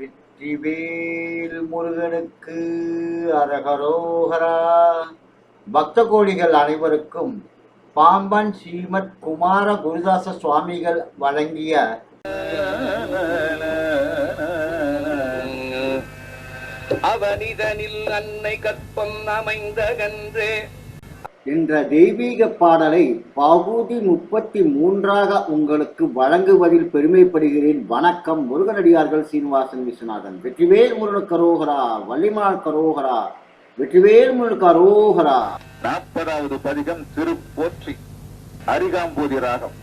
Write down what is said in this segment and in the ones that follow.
வெற்றிவேல் முருகனுக்கு அரகரோகரா. பக்த கோடிகள் அனைவருக்கும் பாம்பன் ஸ்ரீமத் குமார குருதாச சுவாமிகள் வழங்கிய அவனிதனில் அன்னை கற்பம் அமைந்த கன்றே என்ற தெய்வீக பாடலை பகுதி முப்பத்தி மூன்றாக உங்களுக்கு வழங்குவதில் பெருமைப்படுகிறேன். வணக்கம் முருகனடியார்கள் சீனிவாசன் விஸ்வநாதன். வெற்றிவேல் முருகன் கரோகரா வள்ளிமாள் கரோகரா. வெற்றிவேல் முருகன் கரோகரா. நாற்பதாவது பதிகம் திருப்போற்றி அரிகாம்பூதி ராகம்.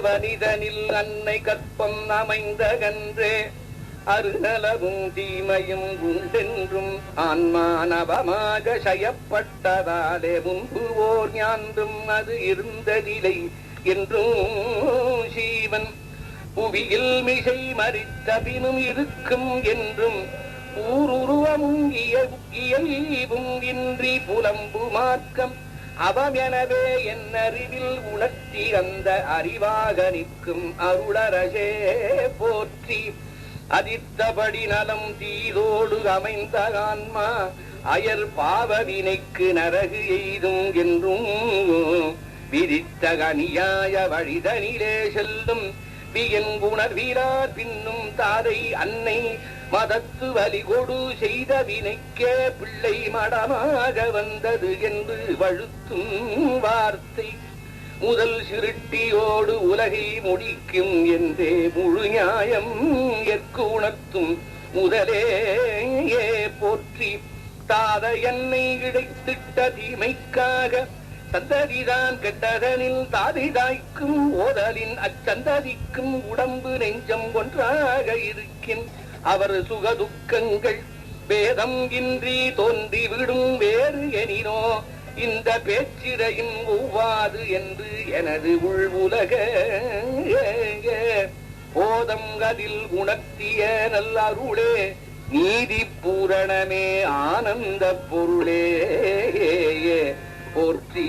அவனிதனில் அன்னை கற்பம் அமைந்த கன்றே அருநலவும் தீமையும் உண்டென்றும் ஆன்மானவமாக செய்யப்பட்டதாலே முன்பு ஓர் ஞான்றும் அது இருந்ததில்லை என்றும் சீவன். புவியில் மிசை மறித்தபினும் இருக்கும் என்றும் ஊருருவமும் இய- இயல்பும் இன்றி புலம்பு மார்க்கம் அவமெனவே என் அறிவில் உணர்த்தி அந்த அறிவாக நிற்கும் அருளரசே போற்றி. அதித்தபடி நலம் தீதோடு அமைந்த ஆன்மா அயர் பாவவினைக்கு நரகு எய்தும் என்றும் விதித்த கனியாய வழிதனிலே செல்லும். வியன் உணர்வீரார் பின்னும் தாதை அன்னை மதத்து வலிகொடு செய்த வினைக்கே பிள்ளை மடமாக வந்தது என்று வழுத்தும் வார்த்தை. முதல் சிருட்டியோடு உலகை முடிக்கும் என்றே முழு நியாயம் எற்கு உணர்த்தும். முதலே போற்றி தாத என்னை இடைத்திட்ட தீமைக்காக சந்ததிதான் கெட்டதனில் தாதை தாய்க்கும் ஓதலின் அச்சந்ததிக்கும் உடம்பு நெஞ்சம் ஒன்றாக இருக்கின். அவர் சுகதுக்கங்கள் பேதம் இன்றி தோன்றி விடும் வேறு எனினோ இந்த பேச்சிரையும் ஒவ்வாது என்று எனது உள் உலக போதங்களில் உணர்த்திய நல்லருளே நீதி பூரணமே ஆனந்த பொருளே போற்றி.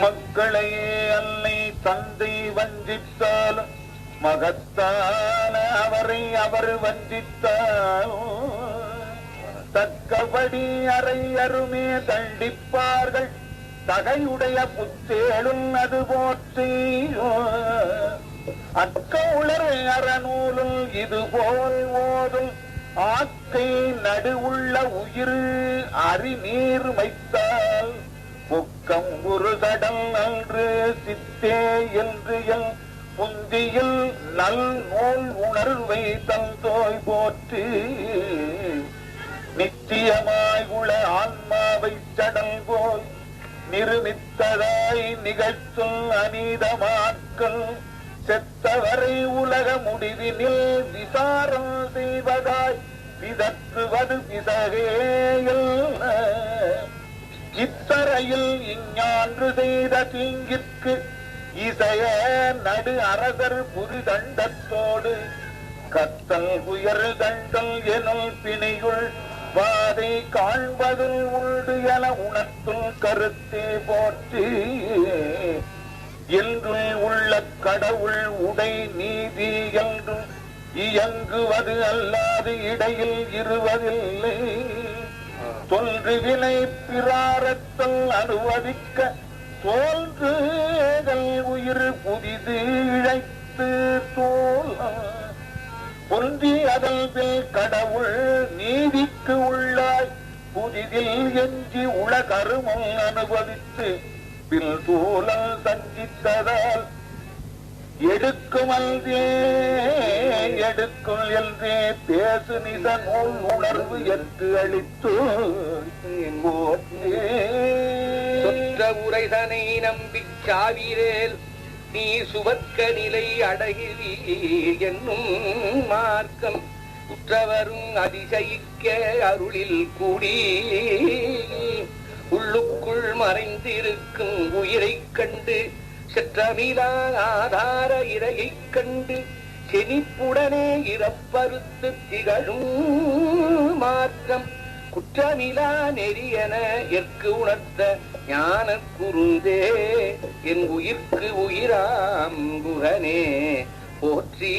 மக்களையே அன்னை தந்தை வஞ்சித்தாலும் மகத்தான அவரை அவர் வஞ்சித்தாலும் தக்கபடி அறை அருமே தண்டிப்பார்கள். தகையுடைய புத்தேளும் அது போற்றி. அக்க உளர் அறநூலும் இது போல் ஓதும். ஆக்கை நடுவுள்ள உயிர் அறிநீர் மைத்தால். பொக்கம் ஒரு கடல் நன்று சித்தே என்று என் புந்தியில் நல் நூல் உணர்வை தந்தோய் போற்று. நித்தியமாய் உள ஆன்மாவை சடல் போல் நிருமித்ததாய் நிகழ்த்தும் அநீதமாக்கள் செத்தவரை உலக முடிவினில் விசாரம் செய்வதாய் விதற்றுவது விதகேயல் இத்தரையில் இஞ்ஞான்று செய்த தீங்கிற்கு இசைய நடு அரசர் புரிதண்டத்தோடு கத்தல் உயர் தண்டல் எனும் பிணியுள் வாதை காண்பதில் உண்டு என உணர்த்தும் கருத்தே போற்றி என்றுள் உள்ள கடவுள் உடை நீதி என்றும் இயங்குவது அல்லாது இடையில் இருவதில்லை. தொன்று வினை பிராரத்தல் அனுமதிக்க தோன்றுகள் உயிர் புதிது இழைத்து தோல். பொந்தி அதல்பில் கடவுள் நீதிக்கு உள்ளாய். புதிதில் எஞ்சி உலகருமம் அனுபவித்து பில் தோலல் சஞ்சித்ததால். எடுக்கும் அல்தே எடுக்கும் என்றே பேசு நித நூல் உணர்வு என்று அளித்து. சொற்ற உரைதனை நம்பிச் சாவிரேல் நீ சுவர்க்க நிலை அடகிலி என்னும் மார்க்கம். உற்றவரும் அதிசயிக்க அருளில் கூடி உள்ளுக்குள் மறைந்திருக்கும் உயிரைக் கண்டு செற்றமிலா ஆதார இரையைக் கண்டு செனிப்புடனே இறப்பறுத்து திகழும் மார்க்கம். குற்றமிலா நெறியன எற்கு உணர்த்த ஞான குருந்தே என் உயிர்க்கு உயிராம் குகனே போற்றி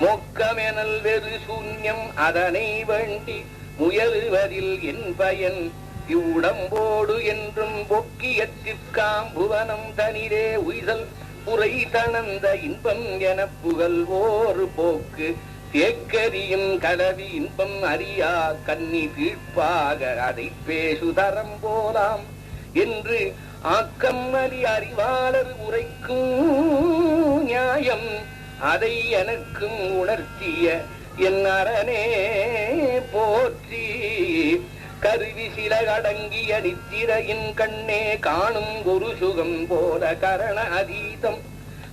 மொக்கமெனல் வெறு சூன்யம் அதனை வண்டி முயலுவதில் என் பயன். இவ்வுடம்போடு என்றும் பொக்கியத்திற்காம் புவனம் தனிரே உய்தல் புரை தணந்த இன்பம் என புகழ்வோர் போக்கு தேக்கரியும் கலவி இன்பம் அறியா கன்னி கீழ்ப்பாக அதை பேசுதரம் போலாம் என்று ஆக்கம் அறி அறிவாளர் உரைக்கும் நியாயம் அதை எனக்கும் உணர்த்திய என் அரணே போற்றி. கருவி சில அடங்கிய நித்திரையின் கண்ணே காணும் குரு சுகம் போல கரண அதீதம்.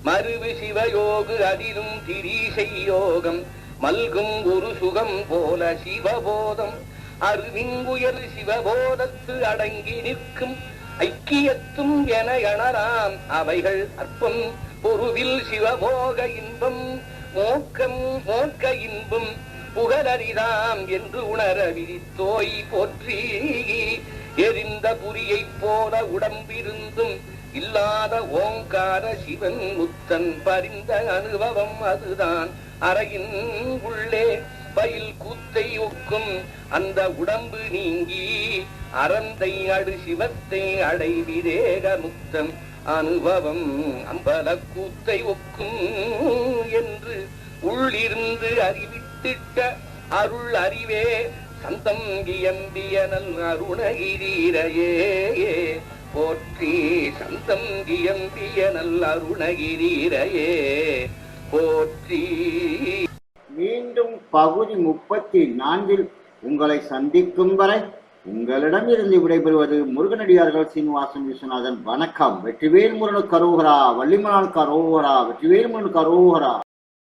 மறுவு சிவயோகு அதிலும் திரீசை யோகம். மல்கும் ஒரு சுகம் போல சிவபோதம். அருவிங்குயர் சிவபோதத்து அடங்கி நிற்கும் ஐக்கியத்தும் என எணராம் அவைகள் அற்பம். பொருவில் சிவபோக இன்பம் மோக்கம் மோக்க இன்பம் புகழறிதாம் என்று உணர விரித்தோய் போற்றி. எரிந்த புரியைப் போல உடம்பிருந்தும் இல்லாத ஓங்கார சிவன் முத்தன் பரிந்த அனுபவம் அதுதான். அறையின் உள்ளே பயில் கூத்தை ஒக்கும். அந்த உடம்பு நீங்கி அறந்தை அடு சிவத்தை அடைவிதேக முத்தம். அனுபவம் அம்பல கூத்தை ஒக்கும் என்று உள்ளிருந்து அறிவித்திட்ட அருள் அறிவே. சந்தம் கியம்பியனல் அருணகிரீரையே போற்றி சந்தம் கியம்பியனல் அருணகிரீரையே போற்றி. மீண்டும் பகுதி முப்பத்தி நான்கில் உங்களை சந்திக்கும் வரை உங்களிடமிருந்து விடைபெறுவது முருகனடியார்கள் சீனிவாசன் விஸ்வநாதன். வணக்கம். வெற்றிவேல் முருகனுக்கு கரோகரா வள்ளிமலான் கரோகரா வெற்றிவேல் முருகனுக்கு கரோகரா